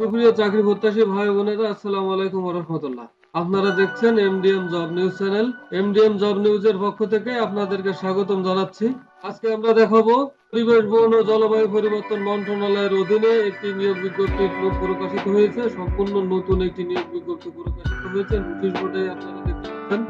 সুপ্রিয় চাকরি প্রত্যাশী ভাই বোনেরা, আসসালামু আলাইকুম রহমতুল্লাহ। আপনারা দেখছেন MDM job news channel MDM job নিউজের পক্ষ থেকে আপনাদেরকে স্বাগতম জানাচ্ছি। আজকে আমরা দেখাবো পরিবেশ, বন ও জলবায়ু পরিবর্তন মন্ত্রণালয়ের অধীনে একটি নিয়োগ বিজ্ঞপ্তি প্রকাশিত হয়েছে। সম্পূর্ণ নতুন একটি নিয়োগ বিজ্ঞপ্তি প্রকাশিত হয়েছে। নোটিশ বোর্ডে আপনারা দেখতে পাচ্ছেন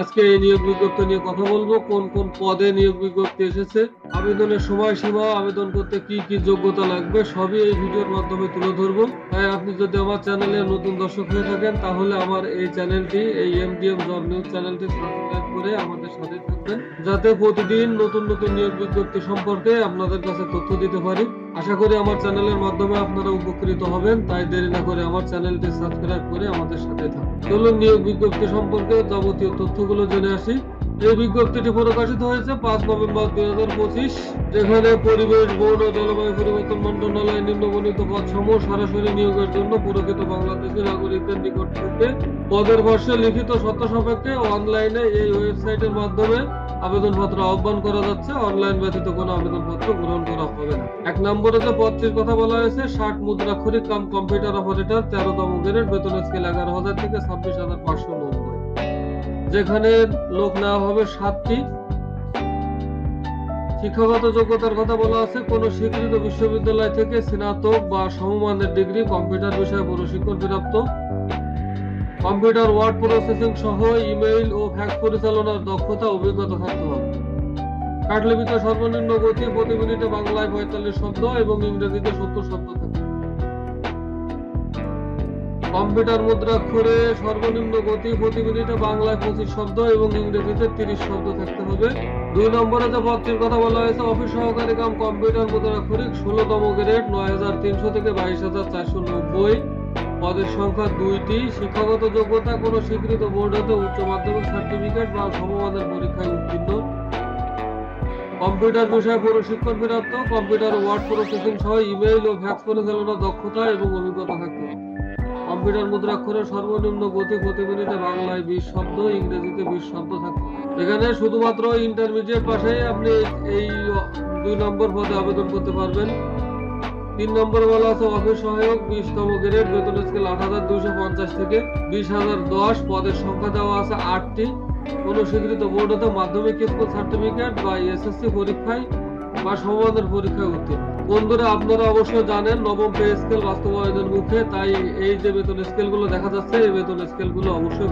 আজকে এই নিয়োগ বিজ্ঞপ্তি নিয়ে কথা বলব, কোন কোন পদে নিয়োগ বিজ্ঞপ্তি এসেছে, আবেদনের সময়সীমা, আবেদন করতে কি কি যোগ্যতা লাগবে, সবই এই ভিডিওর মাধ্যমে তুলে ধরবো। তাই আপনি যদি আমার চ্যানেলে নতুন দর্শক হয়ে থাকেন, তাহলে আমার এই চ্যানেলটি, এই এমডিএম জব নিউজ চ্যানেলটি সাবস্ক্রাইব করে আমাদের সাথে যাতে প্রতিদিন নতুন নতুন নিয়োগ বিজ্ঞপ্তি সম্পর্কে আপনাদের কাছে তথ্য দিতে পারি। আশা করি আমার চ্যানেলের মাধ্যমে আপনারা উপকৃত হবেন, তাই দেরি না করে আমার চ্যানেলটি সাবস্ক্রাইব করে আমাদের সাথে থাকুন। চলুন নিয়োগ বিজ্ঞপ্তি সম্পর্কে যাবতীয় তথ্যগুলো জেনে আসি। এই বিজ্ঞপ্তিটি প্রকাশিত হয়েছে পাঁচ নভেম্বর দুই হাজার পঁচিশ, যেখানে পরিবেশ, বন ও জলবায়ু পরিবর্তন মন্ত্রণালয় নিম্নবর্ণিত পদ সমূহ সরাসরি নিয়োগের জন্য প্রকৃত বাংলাদেশি নাগরিকদের নিকট থেকে পদের বর্ষে লিখিত সত্য সাপেক্ষে অনলাইনে এই ওয়েবসাইটের মাধ্যমে আবেদনপত্র আহ্বান করা যাচ্ছে। অনলাইন ব্যতীত কোনো আবেদনপত্র গ্রহণ করা হবে না। এক নম্বরে যে পদটির কথা বলা হয়েছে, ষাট মুদ্রাক্ষরিক কাম কম্পিউটার অপারেটর, তেরোতম গ্রেড বেতন স্কেল এগারো হাজার থেকে ছাব্বিশ হাজার পাঁচশো নব্বই। যেখানে লোক নেওয়া হবে সাতটি। শিক্ষাগত যোগ্যতার কথা বলা আছে, কোন স্বীকৃত বিশ্ববিদ্যালয় থেকে স্নাতক বা সমমানের ডিগ্রি কম্পিউটার বিষয়ে প্রশিক্ষণ প্রাপ্ত। কম্পিউটার ওয়ার্ড প্রসেসিং সহ ইমেইল ও ফ্যাক্স পরিচালনার দক্ষতা অভিজ্ঞতা থাকতে হবে। কাটলিপিতে সর্বনিম্ন গতি প্রতি মিনিটে বাংলায় পঁয়তাল্লিশ শব্দ এবং ইংরেজিতে সত্তর শব্দ থাকবে কম্পিউটার মুদ্রাক্ষরে সর্বনিম্ন গতি প্রতি মিনিটে বাংলায় পঁচিশ শব্দ এবং ইংরেজিতে তিরিশ শব্দ থাকতে হবে। দুই নম্বরে যে পদটির কথা বলা হয়েছে, অফিস সহকারী কাম কম্পিউটার মুদ্রাক্ষরিক ষোলোতম গ্রেড নয় হাজার তিনশো থেকে বাইশ হাজার চারশো নব্বই। পদের সংখ্যা দুইটি। শিক্ষাগত যোগ্যতা, কোনো স্বীকৃত বোর্ড হতে উচ্চ মাধ্যমিক সার্টিফিকেট বা সমমানের পরীক্ষায় উত্তীর্ণ। কম্পিউটার বিষয়ে প্রশিক্ষণ প্রাপ্ত, কম্পিউটার ওয়ার্ড প্রসেসিং সহ ইমেইল ও ফ্যাক্স পরিচালনার দক্ষতা এবং অভিজ্ঞতা থাকতে হবে। কম্পিউটার মুদ্রাক্ষরের সর্বনিম্ন গতি প্রতি মিনিটে বাংলায় বিশ শব্দ, ইংরেজিতে বিশ শব্দ থাকবে। এখানে শুধুমাত্র ইন্টারমিডিয়েট পাশে আপনি এই, দুই নম্বর পদে আবেদন করতে পারবেন। তিন নম্বরে বলা আছে অফিস সহায়ক, বিশতম গ্রেড, বেতন স্কেল আট হাজার দুইশো পঞ্চাশ থেকে বিশ হাজার দশ। পদের সংখ্যা দেওয়া আছে আটটি। কোন স্বীকৃত বোর্ড হতে মাধ্যমিক স্কুল সার্টিফিকেট বা এসএসসি পরীক্ষায় বা পরীক্ষা উত্তীর্ণ। বন্ধুরা, আপনারা অবশ্য জানেন, নবম পে স্কেল বাস্তবায়নের মুখে, তাই এই যে বেতন স্কেলগুলো দেখা যাচ্ছে, এই বেতন স্কেলগুলো অবশ্যই